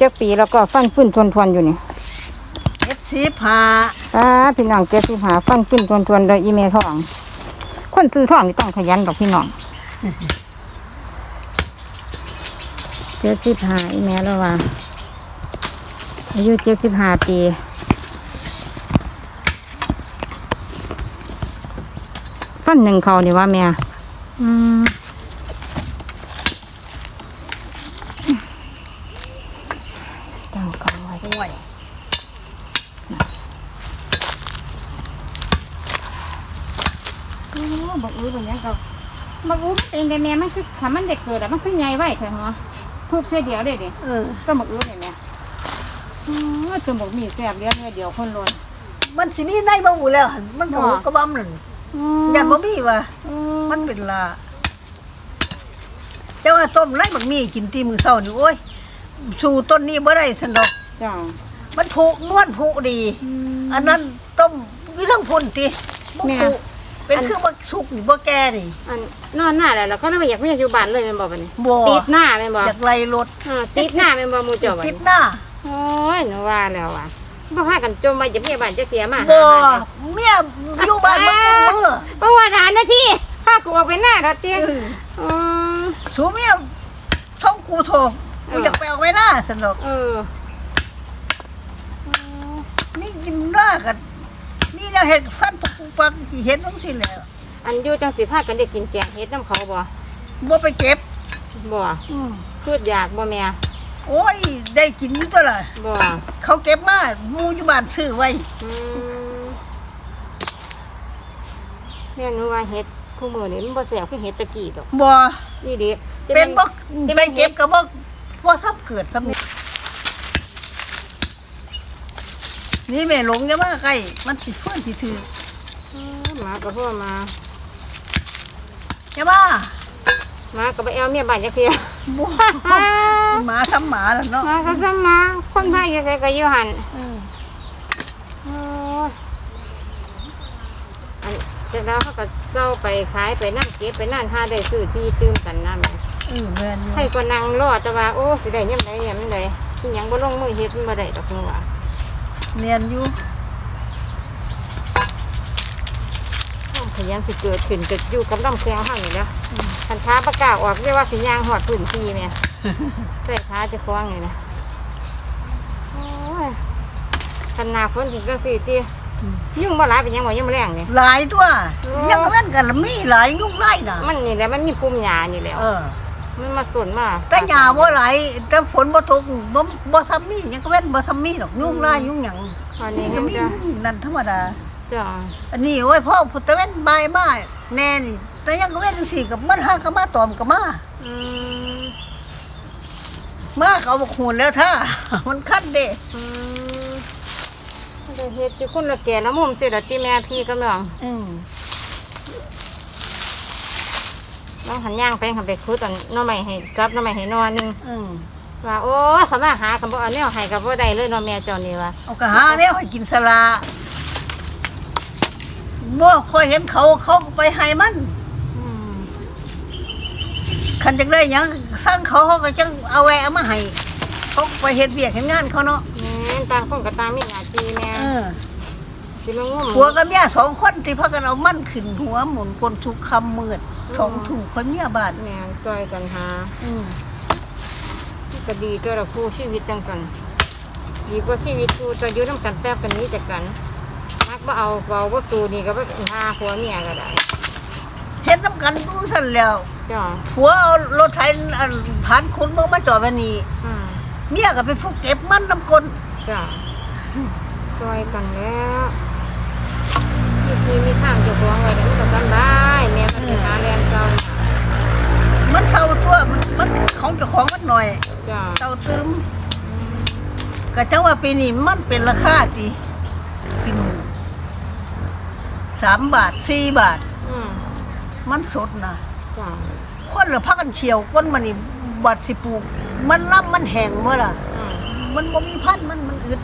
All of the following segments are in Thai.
จักปีแล้วก็ฟันฟื้นทวนทวนๆอยู่นี่เจ็ดสิบห้าป้าพี่น้องเจ็ดสิบหาฟันฟื้นทวนทวนๆโดยอีเมลทอง คนซื้อทองนี่ต้องขยันดอกพี่น้องเจ็ดสิบหาอีเมลแล้วว่าอายุเจ็ดสิบห้าปีฟันหนึ่งเขานี่ว่าแม่อืมตั้งเขาไว้ ห่วย โอ้บักอื้อเป็นหยังก็ บักอื้อมันเป็นแต่แม่มันคือถ้ามันเด็กเกิดอะมันคือใหญ่ไว้เถอะเหรอพูดแค่เดียวได้ดิเออ ก็บักอื้อเนี่ยแม่อืมจมูกมีแสบเลี้ยงเนื้อเดียวคนล้นมันสิมีในบ่หูแล้วหั่นมันก็บ่กระบำนั่นอืยันบ่มีว่ะอืมันเป็นลาแต่ว่าต้มไรบักมีกินตีมือเศร้านี่โอ้ย สู่ต้นนี้บ่ได้สันดอก จ้ามันผูกนวลผูกดี อันนั้นต้มวิทั้งพุ่นติบ่แม่ผูก เป็นคือบ่สุกนี่บ่แก่นี่อันนอนหน้าแล้วเราก็เลยบ่อยากไม่อยากอยู่บ้านเลยแม่นบอกไปนี่บ่ติดหน้าแม่นบอกจากไล่รถอ่าติดหน้าแม่นบอกมูเจ้าไว้ติดหน้าโอ้ยหนูว่าแล้วว่ะบ่พากันจมไปจะเมียบ้านจะเสียมาบ่หาบ้านเมียอยู่บ้านบ่กุมมือเพราะว่าฐานหน้าที่ข้ากูออกไปหน้าเราเตี้ยเอออืมสูเมียท่องกูโทรกูอยากไปเอาไว้หน้าสันดอกเออ นี่กินหน้ากัน นี่นะเห็ดฟันตะปูปังที่เห็นทั้งสิ้นแล้วอันอยู่จังสิพากันได้กินแกงเฮ็ดน้ำเขาบ่บ่ไปเก็บบ่อืมคืดอยากบ่แม่โอ้ย ได้กินอยู่ตัวละบ่เขาเก็บมาหมูอยู่บ้านซื้อไว้อืมแม่หนูว่าเฮ็ดคู่มือนี่มันบ่แซ่บคือเฮ็ดตะกี้ดอกบ่นี่ดิจะเป็นบ่จะไปเป็นเก็บก็บ่บ่ซ้ำเกิดซ้ำนี่ นี่แม่หลงอย่ามาใกล้มันสิเฟื่อนสิถืออืมหมาก็พ่อมาอย่ามาหมาก็ไปแอวเมียบ้านจักเที่ยบ่หมาซ้ำหมาแล้วเนาะหมาก็ซ้ำหมาคนไทยอยู่ไสก็อยู่หั่นเออโอ้ยอันจากนั้นเขาก็เศร้าไปขายไปนั่งเก็บไปนั่นหาได้ซื้อที่ตื้มกันนั่นเออแม่นอยู่ให้ก็นั่งรอแต่ว่าโอ้สิได้ยังไงยังไงที่ยังบ่ลงมือเฮ็ดมันบ่ได้ดอกหนูว่า เรียนอยู่ความขยันสิเกิดขึ้นจะอยู่กับลำแข้งเฮานี่แหละคันท้าประกล้าศออกเรียกว่าสิย่างฮอดพื้นที่แม่ใส่ท้าเจะคว้าของนี่นะโอ้ยคันหน้าฝนถึงจังซี่ติยุ่งบ่หลายเป็นหยังบ่ยุ่งแรงนี่หลายตัวโอ้ยังก็แม่นกันละมีหลายยุ่งไล่น่ะมันนี่แหละมันมีปุ่มหญ้านี่แหล้วเออ มันมาสนมาแต่หญ้าบ่หลายแต่ฝนบ่ตกบ่บ่ซ้ำมียังก็แม่นบ่ซ้ำมีหรอกยุ่งไล่ยุ่งหยังอันนี่นี้ก็ก็มีจะนั่นธรรมดาจ้าอันนี้โอ้ยพ่อพุทธเว้นบายมาแน่นี่แต่ยังก็เว้นจังซี่กับมันหาก็มาตอมก็มาอืมมาเขาบอกหูนแล้วท่ามันคันเด้อืมเดี๋ยวเฮ็ดอยู่คนละแก่ละมุมสิละติแม่พี่กับน้องอืม น้องหันย่างไปหันไปคุยตอนน้องใหม่ให้กับน้องใหม่ให้นอนหนึงอืมว่าโอ้ยเขามาหากันบ่เอาแนวให้กับบ่ได้เลยเน้องแม่เจ้านี่ว่าเอาก็หาแนวให้กินสลาบ่ค่อยเห็นเขาเขาก็ไปให้มันอืมคันจังได้หยังสั่งเขาเขาก็จังเอาแวะเอามาให้เขาไปเฮ็ดเวียกเฮ็ดงานเขาเนาะแม่นต่างคนก็ต่างมีหน้าที่แม่เออสิมางุ่มผัวกับเมียสองคนที่พากันเอามันขึ้นหัวหมุนคนทุกคำมืด สองถุงคนเมียบาดแม่นช่วยกันหาอืมก็ดีตัวละคู่ชีวิตจังซั่นดีกว่าชีวิตคู่จะอยู่นํกันแป๊บกันนี้จากกันมักบ่เอาเบาบ่สู้นี่ก็บ่หาผัวเมียก็ได้เฮ็ดน้ำกันดูสั่นแล้วจ้าผัวเอารถไถอันผ่านคุณเมื่อมาจอดไว้นี่อืมเมียก็เป็นผู้เก็บมันน้ำคนจ้าช่วยกันแล้ว มีที่มีทางเจ้าของไว้แล้วมันก็สำได้แม่มันไปหาแลนเซามันเศร้าตัวมันมันของเจ้าของมันหน่อยจ้าเศร้าซึมก็จังว่าปีนี้มันเป็นราคาสิขึ้นสามบาทสี่บาท อืมมันสดนะจ้าคนละพักกันเฉียวก้นมันนี่บัดสิปลูก มันล่ำมันแห้งเมื่อล่ะ อืมมันบ่มีพันธุ์มันมันอึด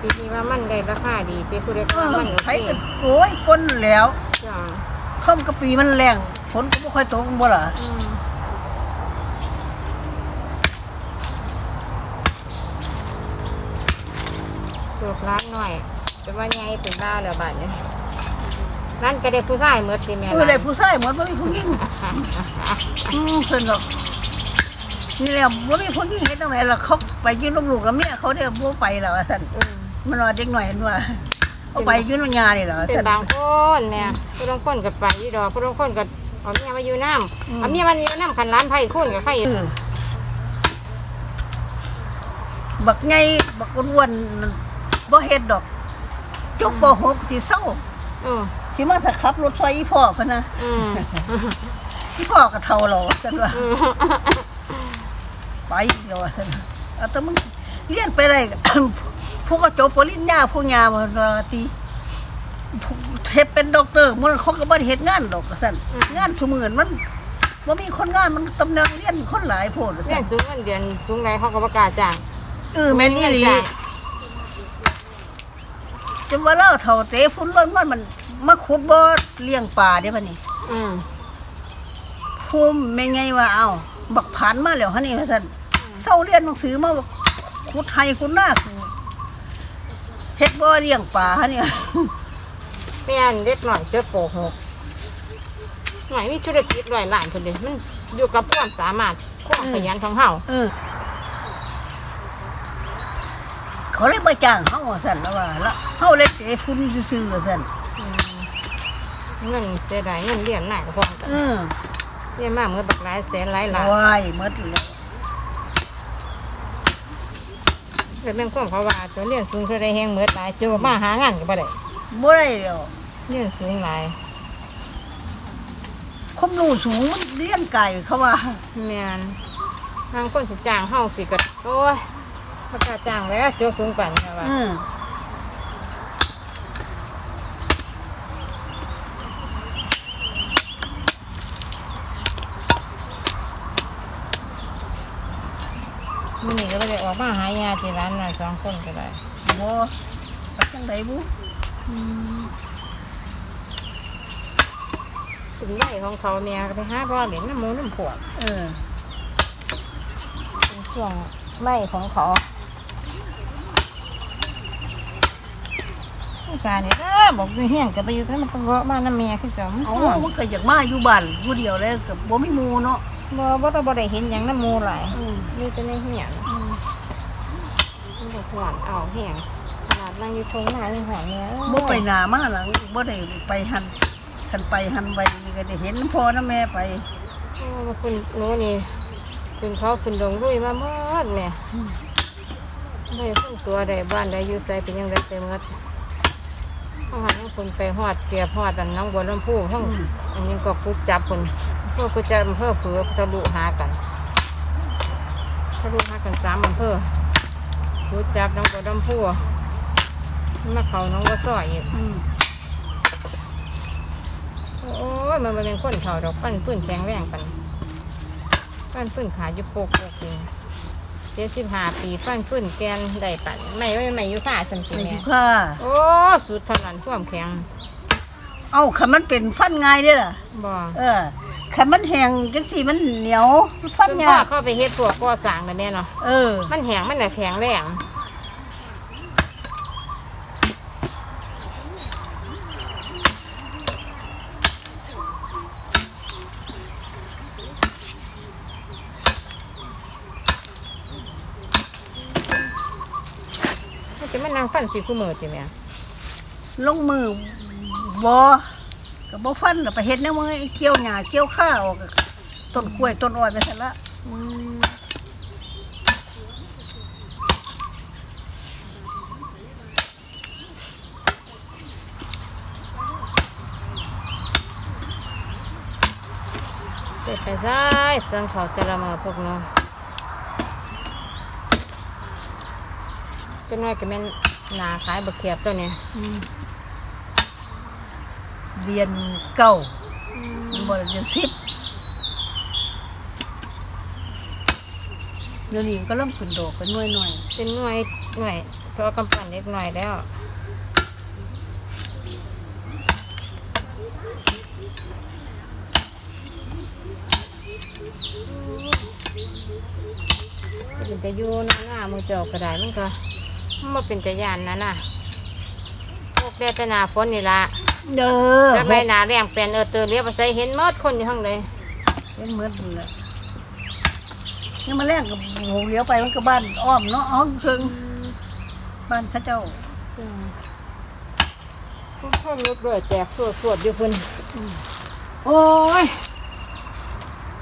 ปีนี้ว่ามันได้ราคาดีเจ้ผู้ใดก็ว่มันโอใช้กนโอ้ยก้นแล้วข้อมกะปีมันแรงฝนก็ไม่ค่อยตกบ่ล่ะอืมเกืร้านหน่อยเป็นว่าไงเป็นบ้าแล้วบาดเนี่ยนั่นก็ได้ผู้ชายเมื่อสิแม่ผู้ใดผู้ชายเหมือนบ่มีผู้หญิงอืมเพิ่นก็นี่แหละว่ามีผู้หญิงเฮ็ดจังไหนล่ะเขาไปอยืนลูกๆกับเมียเขาเด้อบ่ไปแล้วว่าซั่น มันว่าเด็กหน่อยมันว่าเอาไปอยู่นำยานี่ล่ะว่าเป็นซั่นบางคนแม่ผู้ลางคนก็ไปอยู่ดอกผู้ลางคนก็เอาเมียมาอยู่น้อืมำเอาเมียมันอยู่น้ำคันร้านไผ่คุ้นกับไผ่เออบักไงบักอ้วนๆนั่นบ่เฮ็ดดอกจกบ่หกสิเศร้าเออสิมาถ้าขับรถไฟอีพ่อพะนะอืมอีพ่อก็เท่าเราซั่นว่าอืมไปแล้วว่าซั่นเอาแต่มึงเรียนไปได้ก็ ผู้ก็จบปริญญาผู้ยาบ่ว่าติผู้เฮ็ดเป็นด็อกเตอร์มันเขาก็บ่ได้เฮ็ดงานดอกว่าซั่นงานซุมื้อนั้นมันบ่มีคนงานมันตำแหน่งเรียนคนหลายโพดว่าเรียซั่นนสูงเงินเดือนสูงไรเขาก็ประกล้าศจ้างเออแม่นอีหลีจนว่าเล่าเท่าเตะพุ่นล้นมันมันมาขุดบ่อเลี้ยงปลาเด้บัดนี้อืมภูมิแม่ไงว่าเอ้าบักผานมาแล้วฮะนี่ว่าซั่นเศร้าเรียนหนังสือมาบอกขุดไห้ขุดหน้า เฮ็ดบ่อเลี้ยงปลาฮะเนี่ยแม่นเด็กหน่อยเจอโปหกหน่อยมีธุรกิจร้อยล้านคนเดียวมันอยู่กับความสามารถความขยันของเฮาเออเขาเลยมาจ้างเฮาว่าซั่นแล้วว่าแล้วเฮาเลยเตะฝุ่นซื่อๆว่าซั่นอืมเงินเสียดายเงินเรียนหนักกว่าพอกันเออเรียนมากเมื่อบักหลายแสนหลายล้านวายหมดแล้ว แต่เรื่องความเขาว่าตัวเรียนสูงเท่าไรแหงเมื่อตายเจอมาหางานก็บ่ได้บ่ได้แล้วเรียนสูงหลายความรู้สูงมันเรียนไก่เขาว่าแม่นทางคนสิจ้างเฮาสิก็โอ้ยประกล้าจ้างแล้วเจอสูงกว่านี่ว่า มมื้อนี้ก็บ่ได้ออกมาหายาที่ร้านน่ะสองคนก็ได้บ่ไปจังไดบุเป็นไร่ของเขาเมียก็ไปหาพ่อเหรียญน้ำหมูน้ำผวดเออเป็นช่วงไร่ของเขานี่การนี่เด้อบอกอยู่เฮียนก็ไปอยู่ที่มันก็เงาะมาน้ำเมียคือเจ้ามันเอาห่วงมันก็อยากมาอยู่บ้านผู้เดียวแล้วก็บ่มีหมู่เนาะ บ่บ่ต้องบ่ได้เห็นหยังน้ำหมูหลายอืมมีแต่ในเฮียนมันก็ห่วงเอาเฮียงขนาดนั่งอยู่ทงหน้ายังห่วงเนี่ยบ่ไปหน้ามาหลังบ่ได้ไปหันคันไปหันไปนี่ก็ได้เห็นพ่อนะแม่ไปโอ้คุณหนูนี่คุณเขาคุณดงรุ่ยมาเมื่อแม่ได้พุ่งตัวใดบ้านใดอยู่ใส่เป็นยังไงไปเมื่อเขาหันยังคนไปหอดเกียบหอดอันน้องบัวลำพูทั้งอืมอันนี้ก็กุดจับคน พวกกุดจับอำเภอเผือทะลุหากันทะลุหากันสามอำเภอกุดจับน้องบัวลำพูมาเขาน้องบัวซอยอีกอืมโอ้ยมันมาเป็นคนเขาดอกปั้นปื้นแข็งแรงปันปั้นปื้นขาอยู่โปกโปกเลยเจ็ดสิบห้าปีปั้นปื้นแกนได้ปันไม่ไม่ไม่อยู่ค่าสันติไปแม่อยู่ค่ะโอ้สุดเทนันความแข็ง เอ้าคันมันเป็นฟันง่ายเด้อล่ะบ่เออ คันมันแห้งจังซี่มันเหนียวฟันคุณยาพ่อกเข้าไปเฮ็ดพวกก่อสร้างนะแม่เนาะเออ มันแห้งมันน่ะแข็งแรงมันจะมานั่งฟันสิคู่มือจิแม่ลงมือบ่ ก็บ่ฟันน่ะไปเฮ็ดแนวมึงเกี่ยวหญ้าเกี่ยวข้าวต้นกล้วยต้นอ้อยไปซั่นละอืมเสร็จไปซ้ายเส้นเขาจะละเมอพวกเนาะจะน้อยก็แม่นหนาขายบักเขียบตัวเนี้ยอืม เรียนเก้ามันบ่ได้เรียนสิบเดี๋ยวนี้ก็เริ่มขึ้นดอกเป็นหน่วยหน่อยเป็นหน่วยหน่วยเพราะว่ากำปั้นเล็กหน่อยแล้วมันจะอยู่หน้าหน้ามือเจอกระไดมันก็มันบ่เป็นตะยานนะน่ะพวกแดดแต่หนาฝนนี่ละ เด้อจากไรหนาแรงแปลนเออเตอเรียบไปใส่เห็นหมดคนอยู่ข้างในเป็นเหมือนนั่นแหละนี่มาแรกกับโหเลี้ยวไปมันก็บ้านอ้อมเนาะอ้อมเคืองบ้านเข้าเจ้าพวกพ่อมุดเลยแจกสวดสวดอยู่เพิ่นโอ้ย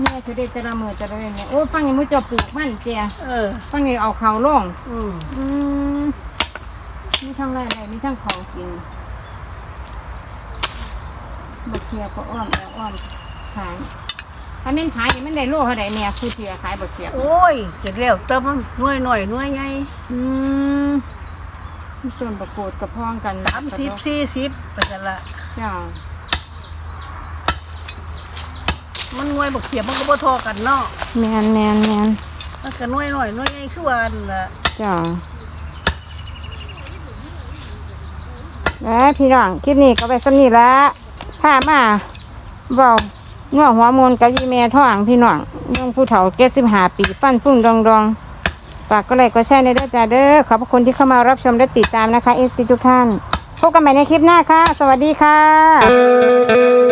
แม่จะได้จะละเมอจะได้เนี่ยโอ้ยฟังยังมุจะปลูกมันเจียเออฟังนี่เอาเขาลงอืมอืมมีทั้งไรไรมีทั้งของกิน บกเทียก็อ้อมแล้วอ้อมขายถ้าแม่นขายนี่มันได้โลเท่าไหร่เนี่ยคือเทียขายบกเทียโอ้ยเสร็จแล้วแต่มันหน่วยหน่อยหน่วยไงอืมมีส่วนประกวดกับพ้องกันสามสิบสี่สิบไปกันละจ้ามันหน่วยบักเขียบมันก็บ่เทอกันเนาะแมนแมนแมนมันก็หน่วยหน่อยหน่วยไงคือว่านั่นล่ะจ้าแล้วพี่น้องคลิปนี้ก็ไปสำนีละ ถ้ามาเบาเนื้อหัวมนกับยีแมท่องพี่น้องเรื่องผู้เฒ่าเกสิบหาปีปั้นฟุ้งดองดองฝากก็เลยก็แชร์ในเด้อจ้าเด้อขอบพระคุณที่เข้ามารับชมและติดตามนะคะเอฟซีทุกท่านพบกันใหม่ในคลิปหน้าค่ะ สวัสดีค่ะ